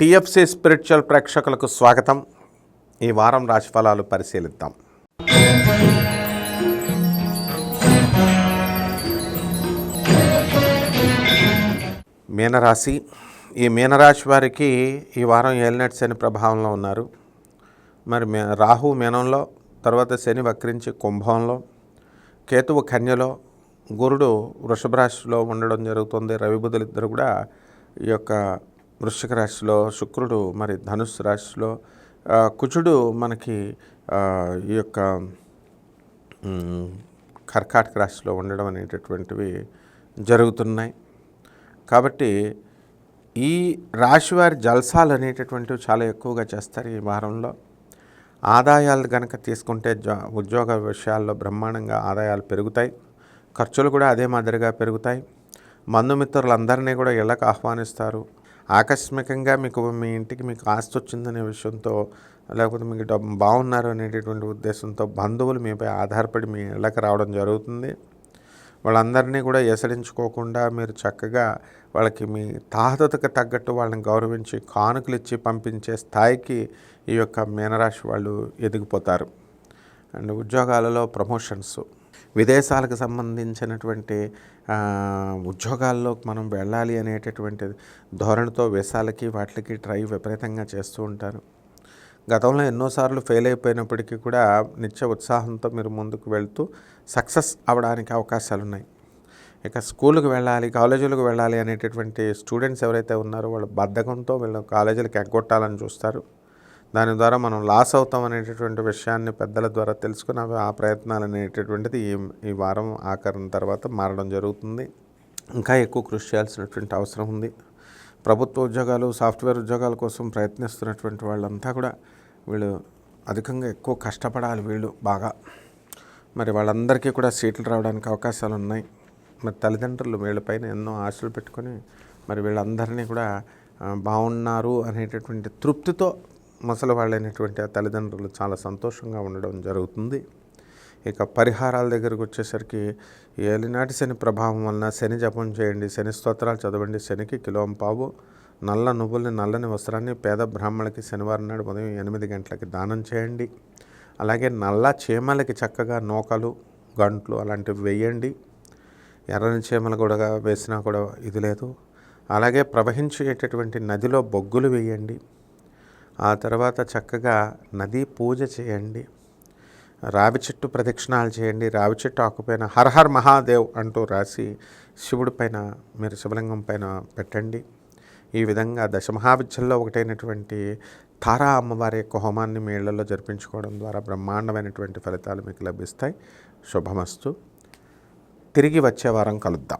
TFC spiritual ప్రేక్షకులకు స్వాగతం. ఈ వారం రాశిఫలాలు పరిశీలిద్దాం. మీనరాశి. ఈ మీనరాశి వారికి ఈ వారం ఏలినట్ శని ప్రభావంలో ఉన్నారు. మరి మే రాహు మీనంలో తర్వాత శని వక్రించి కుంభంలో కేతువు కన్యలో గురుడు వృషభ రాశిలో ఉండడం జరుగుతుంది. రవిబుధులు ఇద్దరు కూడా ఈ యొక్క వృశ్చిక రాశిలో శుక్రుడు మరి ధనుస్సు రాశిలో కుచుడు కుజుడు మనకి ఈ యొక్క కర్కాటక రాశిలో ఉండడం అనేటటువంటివి జరుగుతున్నాయి. కాబట్టి ఈ రాశివారి జల్సాలు అనేటటువంటివి చాలా ఎక్కువగా చేస్తారు ఈ వారంలో. ఆదాయాలు కనుక తీసుకుంటే జ ఉద్యోగ విషయాల్లో బ్రహ్మాండంగా ఆదాయాలు పెరుగుతాయి. ఖర్చులు కూడా అదే మాదిరిగా పెరుగుతాయి. బంధుమిత్రులందరినీ కూడా ఇళ్ళకు ఆహ్వానిస్తారు. ఆకస్మికంగా మీకు మీ ఇంటికి మీకు ఆస్తి వచ్చిందనే విషయంతో లేకపోతే మీకు డబ్బు బాగున్నారు అనేటటువంటి ఉద్దేశంతో బంధువులు మీపై ఆధారపడి మీ ఇళ్ళకి రావడం జరుగుతుంది. వాళ్ళందరినీ కూడా ఎసడించుకోకుండా మీరు చక్కగా వాళ్ళకి మీ తాహతకు తగ్గట్టు వాళ్ళని గౌరవించి కానుకలు ఇచ్చి పంపించే స్థాయికి ఈ యొక్క మీనరాశి వాళ్ళు ఎదిగిపోతారు. అండ్ ఉద్యోగాలలో ప్రమోషన్స్. విదేశాలకు సంబంధించినటువంటి ఉద్యోగాల్లో మనం వెళ్ళాలి అనేటటువంటి ధోరణితో వేసాలకి వాటికి ట్రై విపరీతంగా చేస్తూ ఉంటారు. గతంలో ఎన్నోసార్లు ఫెయిల్ అయిపోయినప్పటికీ కూడా నిత్య ఉత్సాహంతో మీరు ముందుకు వెళ్తూ సక్సెస్ అవడానికి అవకాశాలు ఉన్నాయి. ఇక స్కూల్కి వెళ్ళాలి కాలేజీలకు వెళ్ళాలి అనేటటువంటి స్టూడెంట్స్ ఎవరైతే ఉన్నారో వాళ్ళు బద్ధకంతో వీళ్ళు కాలేజీలకు ఎగ్గొట్టాలని చూస్తారు. దాని ద్వారా మనం లాస్ అవుతాం అనేటటువంటి విషయాన్ని పెద్దల ద్వారా తెలుసుకుని అవి ఆ ప్రయత్నాలు అనేటటువంటిది ఈ ఈ వారం ఆఖరణ తర్వాత మారడం జరుగుతుంది. ఇంకా ఎక్కువ కృషి చేయాల్సినటువంటి అవసరం ఉంది. ప్రభుత్వ ఉద్యోగాలు సాఫ్ట్వేర్ ఉద్యోగాల కోసం ప్రయత్నిస్తున్నటువంటి వాళ్ళంతా కూడా వీళ్ళు అధికంగా ఎక్కువ కష్టపడాలి వీళ్ళు బాగా. మరి వాళ్ళందరికీ కూడా సీట్లు రావడానికి అవకాశాలు ఉన్నాయి. మరి తల్లిదండ్రులు వీళ్ళపైన ఎన్నో ఆశలు పెట్టుకొని మరి వీళ్ళందరినీ కూడా బాగున్నారు అనేటటువంటి తృప్తితో ముసలి వాళ్ళైనటువంటి ఆ తల్లిదండ్రులు చాలా సంతోషంగా ఉండడం జరుగుతుంది. ఇక పరిహారాల దగ్గరకు వచ్చేసరికి ఏలినాటి శని ప్రభావం వలన శని జపం చేయండి శని స్తోత్రాలు చదవండి శనికి కిలోం పావు నల్ల నువ్వుల్ని నల్లని వస్త్రాన్ని పేద బ్రాహ్మణులకి శనివారం నాడు ఉదయం ఎనిమిది గంటలకి దానం చేయండి. అలాగే నల్ల చీమలకి చక్కగా నూకలు గంట్లు అలాంటివి వేయండి. ఎర్రని చీమలు కూడా వేసినా కూడా ఇది లేదు. అలాగే ప్రవహించేటటువంటి నదిలో బొగ్గులు వేయండి. ఆ తర్వాత చక్కగా నదీ పూజ చేయండి. రావి చెట్టు ప్రదక్షిణాలు చేయండి. రావి చెట్టు ఆకుపైన హర్ హర్ మహాదేవ్ అంటూ రాసి శివుడి పైన మీరు శివలింగం పైన పెట్టండి. ఈ విధంగా దశమహావిద్యల్లో ఒకటైనటువంటి తారా అమ్మవారి యొక్క హోమాన్ని మీ ఇళ్ళలో జరిపించుకోవడం ద్వారా బ్రహ్మాండమైనటువంటి ఫలితాలు మీకు లభిస్తాయి. శుభమస్తు. తిరిగి వచ్చే వారం కలుద్దాం.